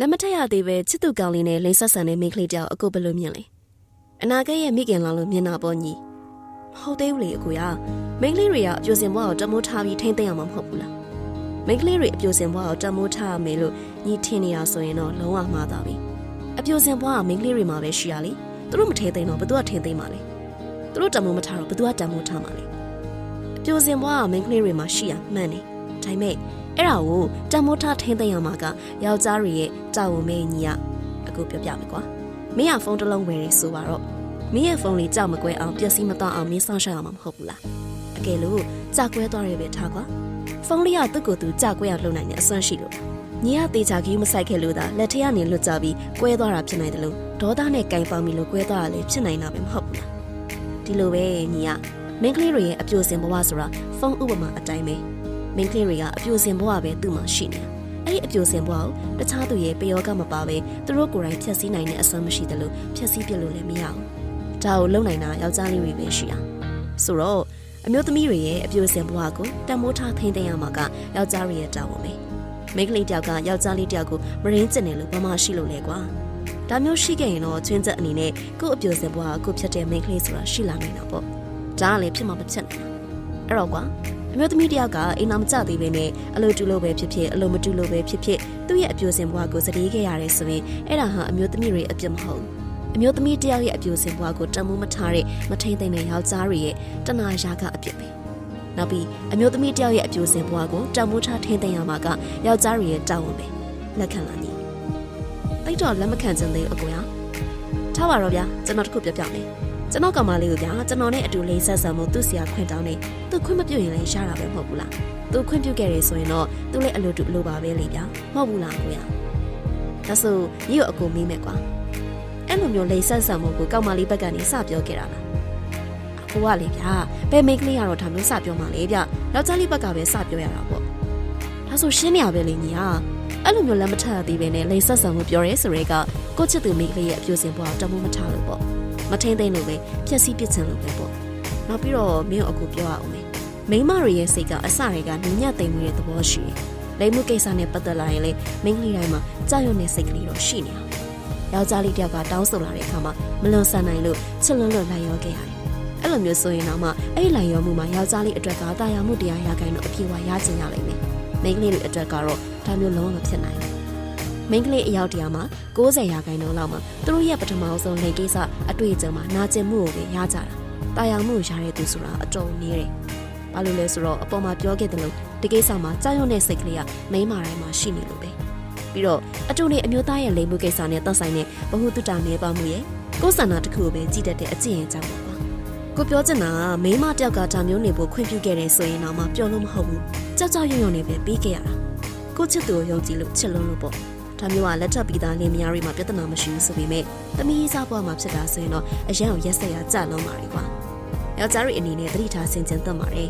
လက်မထက်ရသေးပဲချစ်သူကောင်းလေးနဲ့လိန်ဆက်ဆန်တဲ့မိန်းကလေးတယောက်အကိုဘယ်လိုမြင်လဲအနာဂတ်ရဲ့မိခင်လောင်လို့မြင်တာပေါ့ညီမဟုတ်သေးဘူးလေအကိုရမိန်းကလေးတွေကအပြိုစင်ဘွားကိုတမိုးထားပြီးထိမ့်သိမ်းအောင်မဟုတ်ဘူးလားမိန်းကလေးတွေအပြိုစင်ဘွားကိုတမိုးထားရမယ်လို့ညီထင်နေတာဆိုရင်တော့လုံးဝမှားသွားပြီအပြိုစင်ဘွားကမိန်းကလေးတွေမှာပဲရှိရလေသူတို့မထိမ့်သိမ်းတော့ဘသူကထိမ့်သိမ်းမှာလဲသူတို့တမိုးမထားတော့ဘသူကတမိုးထားမှာလဲအပြိုစင်ဘွားကမိန်းကလေးတွေမှာရှိရမှန်တယ်ဒါပေမဲ့ အဲ့ဒါကိုတမိုးထားထိမ့်သိမ်းအောင်မှာကယောက်ျားတွေရဲ့တာဝန်မဲညီကအခုပြောပြမယ်ကွာမင်းကဖုန်းတစ်လုံးဝယ်ရဆိုပါတော့မင်းရဲ့ဖုန်းလေးကြောက်မကွဲအောင်ပျက်စီးမသွားအောင်မင်းစောင့်ရှောက်ရမှာမဟုတ်ဘူးလားအကယ်လို့ကြောက်ကွဲသွားရပဲထားကွာဖုန်းလေးကသူ့ကိုယ်သူကြောက်ကွဲအောင်လုပ်နိုင်တဲ့အစွမ်းရှိလို့ညီကတေချာကြီးမဆိုင်ခဲ့လို့သာလက်ထက်ကနေလွတ်ကြပြီးကွဲသွားတာဖြစ်နိုင်တယ်လို့ဒေါသနဲ့ကင်ပေါင်းပြီးလို့ကွဲသွားတာလည်းဖြစ်နိုင်တာပဲမဟုတ်ဘူးလားဒီလိုပဲညီကမင်းကလေးတွေရဲ့အပြိုစင်ဘဝဆိုတာဖုန်းဥပမာအတိုင်းပဲ မင်းကလေးတွေကအပြိုစင်ဘဝပဲသူ့မှာရှိနေတာအဲ့ဒီအပြိုစင်ဘဝကိုတခြားသူရဲ့ပယောကမပါပဲသူတို့ကိုယ်တိုင်ဖြည့်ဆည်းနိုင်တဲ့အစွမ်းမရှိတယ်လို့ဖြည့်ဆည်းပြလို့လည်းမရဘူးဒါကိုလုံနိုင်တာယောက်ျားလေးတွေပဲရှိတာဆိုတော့အမျိုးသမီးတွေရဲ့အပြိုစင်ဘဝကိုတံမိုးထားထိန်းသိမ်းရမှာကယောက်ျားတွေရဲ့တာဝန်ပဲမိန်းကလေးတယောက်ကယောက်ျားလေးတယောက်ကိုမရင်းကျင်တယ်လို့ဘာမှရှိလို့လဲကွာဒါမျိုးရှိခဲ့ရင်တော့ချွင်းချက်အနေနဲ့ကို့အပြိုစင်ဘဝကိုဖြတ်တဲ့မိန်းကလေးဆိုတာရှိလာနိုင်တာပေါ့ဒါကလည်းဖြစ်မှာမဖြစ်နိုင်ဘူးအဲ့တော့ကွာ အမျိုးသမီးတယောက်ကအိမ်တော်မကြသေးဘဲနဲ့အလိုတူလို့ပဲဖြစ်ဖြစ်အလိုမတူလို့ပဲဖြစ်ဖြစ်သူ့ရဲ့အပြိုစင်ဘဝကိုစတေးခဲ့ရတယ်ဆိုရင်အဲ့ဒါဟာအမျိုးသမီးတွေအပြစ်မဟုတ်ဘူးအမျိုးသမီးတယောက်ရဲ့အပြိုစင်ဘွားကိုတမိုးမထားတဲ့မထိန်သိမ့်တဲ့ယောက်ျားတွေရဲ့တဏှာရာကအပြစ်ပဲနောက်ပြီးအမျိုးသမီးတယောက်ရဲ့အပြိုစင်ဘွားကိုတမိုးထားထိန်သိမ့်ရမှာကယောက်ျားတွေရဲ့တာဝန်ပဲလက်ခံလာညီတိတ်တော့လက်မခံချင်သေးဘူးအကိုရထားပါတော့ဗျာကျွန်တော်တခုပြောပြမယ် ကျွန်တော်ကောင်မလေးကိုဗျာကျွန်တော်နဲ့အတူလေးဆက်ဆံမှုသူ့ဆရာခွင့်တောင်းနေသူခွင့်မပြုတ်ရင်လည်းရတာပဲမဟုတ်ဘူးလားသူခွင့်ပြုတ်ခဲ့တယ်ဆိုရင်တော့သူလည်းအလိုတူအလိုပါပဲလေဗျာမဟုတ်ဘူးလားကိုရဒါဆိုညီကိုအကိုမေးမယ်ကွာအဲ့လိုမျိုးလိန်ဆက်ဆံမှုကိုကောက်မလေးဘက်ကနေစပြောခဲ့တာလားအကိုကလေဗျာဘယ်မိန်းကလေးကတော့ဒါမျိုးစပြောမှလေဗျယောက်ျားလေးဘက်ကပဲစပြောရတာပေါ့ဒါဆိုရှင်းနေရပဲလေညီဟာအဲ့လိုမျိုးလက်မထပ်ရသေးပဲနဲ့လိန်ဆက်ဆံမှုပြောရဲဆိုရဲကကိုချစ်သူမိန်းကလေးရဲ့အပြိုစင်ဘွားတမိုးမထားလို့ပေါ့ မထင်းသိမ့်လို့ပဲဖြက်စီးပစ်ချင်လို့ပဲပေါ့နောက်ပြီးတော့မင်းကိုအကူပြောရအောင်မယ်မိန်းမတွေရဲ့စိတ်ကအစတွေကညညသိမ့်မှုရဲ့သဘောရှိတယ်လိမ်မှုကိစ္စနဲ့ပတ်သက်လာရင်လေမိန်းကလေးတိုင်းမှာကြောက်ရွံ့တဲ့စိတ်ကလေးတော့ရှိနေတာယောက်ျားလေးတယောက်ကတောင်းဆိုလာတဲ့အခါမှာမလွန်ဆန်နိုင်လို့ချစ်လွန်းလွန်းလိုက်ရောခဲ့ရတယ်။အဲ့လိုမျိုးဆိုရင်တော့မှအဲ့ဒီလိုက်ရောမှုမှာယောက်ျားလေးအတွက်ကတာယာမှုတရားရခိုင်တော့အပြည့်အဝရကျင်ရလိမ့်မယ်။မိန်းကလေးတွေအတွက်ကတော့ဒါမျိုးလုံးဝမဖြစ်နိုင်ဘူး။ မိန်းကလေးအယောက်တရားမှာ90ရာခိုင်နှုန်းလောက်မှာသူတို့ရဲ့ပထမဆုံးလိန်ကိစ္စအတွေ့အကြုံမှာနာကျင်မှုကိုပဲရကြတာ။တာယာမှုကိုရတဲ့သူဆိုတာအတော်နည်းတယ်။ဘာလို့လဲဆိုတော့အပေါ်မှာပြောခဲ့တယ်လို့ဒီကိစ္စမှာကြောက်ရွံ့တဲ့စိတ်ကလေးကမိန်းမတိုင်းမှာရှိနေလို့ပဲ။ပြီးတော့အတူနေအမျိုးသားရဲ့လိမ်မှုကိစ္စနဲ့သက်ဆိုင်တဲ့ဘ ഹു တုတနေပါမှုရဲ့ကိုယ်ဆန္ဒတစ်ခုကိုပဲကြည့်တတ်တဲ့အကျင့်အကြောင်းပါပါကိုပြောချင်တာကမိန်းမတယောက်ကဒါမျိုးနေဖို့ခွင့်ပြုခဲ့တယ်ဆိုရင်တော့မှပြောလို့မဟုတ်ဘူးကြောက်ကြောက်ရွံ့ရွံ့နေပဲပြီးခဲ့ရတာကိုချစ်သူကိုယုံကြည်လို့ချစ်လွန်းလို့ပေါ့ ဒါမျိုးကလက်ထပ်ပြီးသားလင်မယားတွေမှာပြဿနာမရှိဘူးဆိုပေမဲ့သမီးစားဘွားမှာဖြစ်တာဆိုရင်တော့အရန်ကိုရက်ဆက်ရကြလုံးပါလေကွာယောက်ျားတွေအနေနဲ့သတိထားဆင်ခြင်သတ်ပါတယ်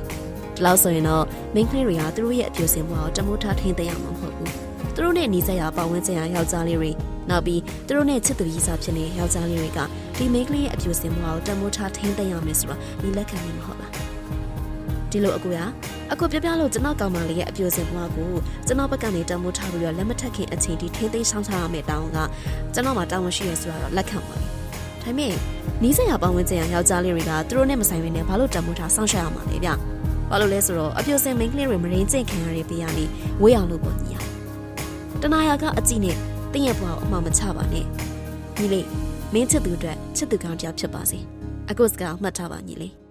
ဒီလောက်ဆိုရင်တော့မိန်းကလေးတွေကသူတို့ရဲ့အပြိုစင်ဘွားကိုတမိုးထားထိန်းသိမ်းရမှာမဟုတ်ဘူးသူတို့နဲ့နေဆက်ရပတ်ဝန်းကျင်ရယောက်ျားလေးတွေနောက်ပြီးသူတို့နဲ့ချစ်သူကြီးစားဖြစ်နေယောက်ျားလေးတွေကဒီမိန်းကလေးရဲ့အပြူစင်ဘွားကိုတမိုးထားထိန်းသိမ်းရမယ်ဆိုတော့ဒီလက်ခံနေမှာဟုတ်လား ဒီလိုအကူရအကူပြပြလို့ကျွန်တော်ကောင်မလေးရဲ့အပြူစင်ဘွားကိုကျွန်တော်ဘက်ကနေတမိုးထားပြီးတော့လက်မထက်ခင်အချိန်ထိထိန်းသိမ်းဆောင်ချရမယ်တောင်းကကျွန်တော်မှာတောင်းမရှိရဆိုတော့လက်ခံပါမယ်ဒါပေမဲ့နီးစပ်ရပတ်ဝန်းကျင်ရယောက်ျားလေးတွေကသူတို့နဲ့မဆိုင်ဘဲနဲ့ဘာလို့တမိုးထားဆောင်ရှောက်ရမှာလဲဗျဘာလို့လဲဆိုတော့အပြူစင်မိန်းကလေးတွေမရင်းကျင့်ခံရတဲ့ပေးရနေဝေးအောင်လို့ပေါ့ညီရတနာယာကအကြည့်နဲ့တင့်ရဲ့ဘွားကိုအမှမချပါနဲ့ညီလေးမင်းချစ်သူအတွက်ချစ်သူကောင်းတစ်ယောက်ဖြစ်ပါစေအခုစကားမှတ်ထားပါညီလေး